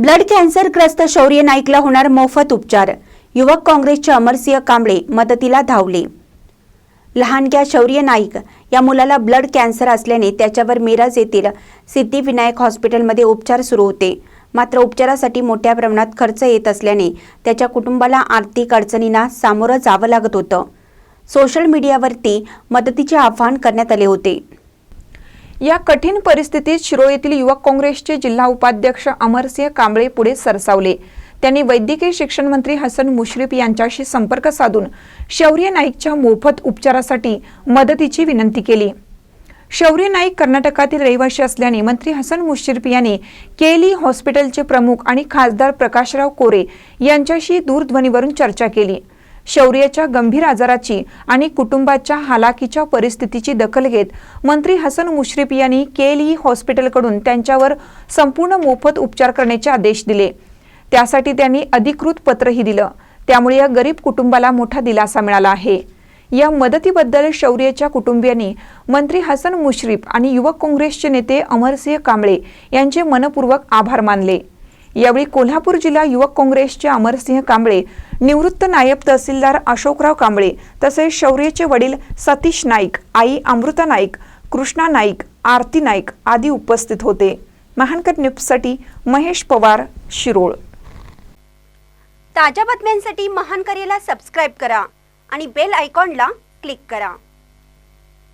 Blood कॅन्सरग्रस्त शौर्य नाईकला होणार मोफत उपचार. युवक काँग्रेसचे अमरसिंह कांबळे मदतीला धावले. लहानग्या शौर्य नाईक. या मुलाला ब्लड कॅन्सर असल्याने त्याच्यावर मिराज येथील सिद्धिविनायक हॉस्पिटलमध्ये उपचार सुरू होते. मात्र उपचारासाठी मोठ्या प्रमाणात खर्च येत असल्याने त्याच्या कुटुंबाला आर्थिक अडचणींना सामोरं जावं लागत होतं. सोशल मीडियावरती मदतीचे आवाहन करण्यात आले होते. या कठीण परिस्थितीत शिरोळीतील येथील युवक काँग्रेसचे जिल्हा उपाध्यक्ष अमरसिंह कांबळे पुढे सरसावले. त्यांनी वैद्यकीय शिक्षण मंत्री हसन मुश्रीफ यांच्याशी संपर्क साधून शौर्य नाईकच्या मोफत उपचारासाठी मदतीची विनंती केली. शौर्य नाईक कर्नाटकातील रहिवासी असल्याने मंत्री हसन मुश्रीफ यांनी केली हॉस्पिटलचे प्रमुख आणि खासदार प्रकाशराव कोरे यांच्याशी दूरध्वनीवरून चर्चा केली. शौर्याच्या गंभीर आजाराची आणि कुटुंबाच्या हालाकीच्या परिस्थितीची दखल घेत मंत्री हसन मुश्रीफ यांनी केली हॉस्पिटलकडून त्यांच्यावर संपूर्ण मोफत उपचार करण्याचे आदेश दिले. त्यासाठी त्यांनी अधिकृत पत्रही दिलं. त्यामुळे या गरीब कुटुंबाला मोठा दिलासा मिळाला आहे. या मदतीबद्दल शौर्याच्या कुटुंबियांनी मंत्री हसन मुश्रीफ आणि युवक काँग्रेसचे नेते अमरसिंह कांबळे यांचे मनपूर्वक आभार मानले. यावेळी कोल्हापूर जिल्हा युवक काँग्रेसचे अमरसिंह कांबळे निवृत्त नायब तहसीलदार अशोकराव कांबळे तसेच शौर्यचे वडील सतीश नाईक आई अमृता नाईक कृष्णा नाईक आरती नाईक आदी उपस्थित होते. महानकर न्यूजसाठी महेश पवार शिरोळ. ताज्या बातम्यांसाठी महानकरेला सबस्क्राईब करा आणि बेल आयकॉनला क्लिक करा.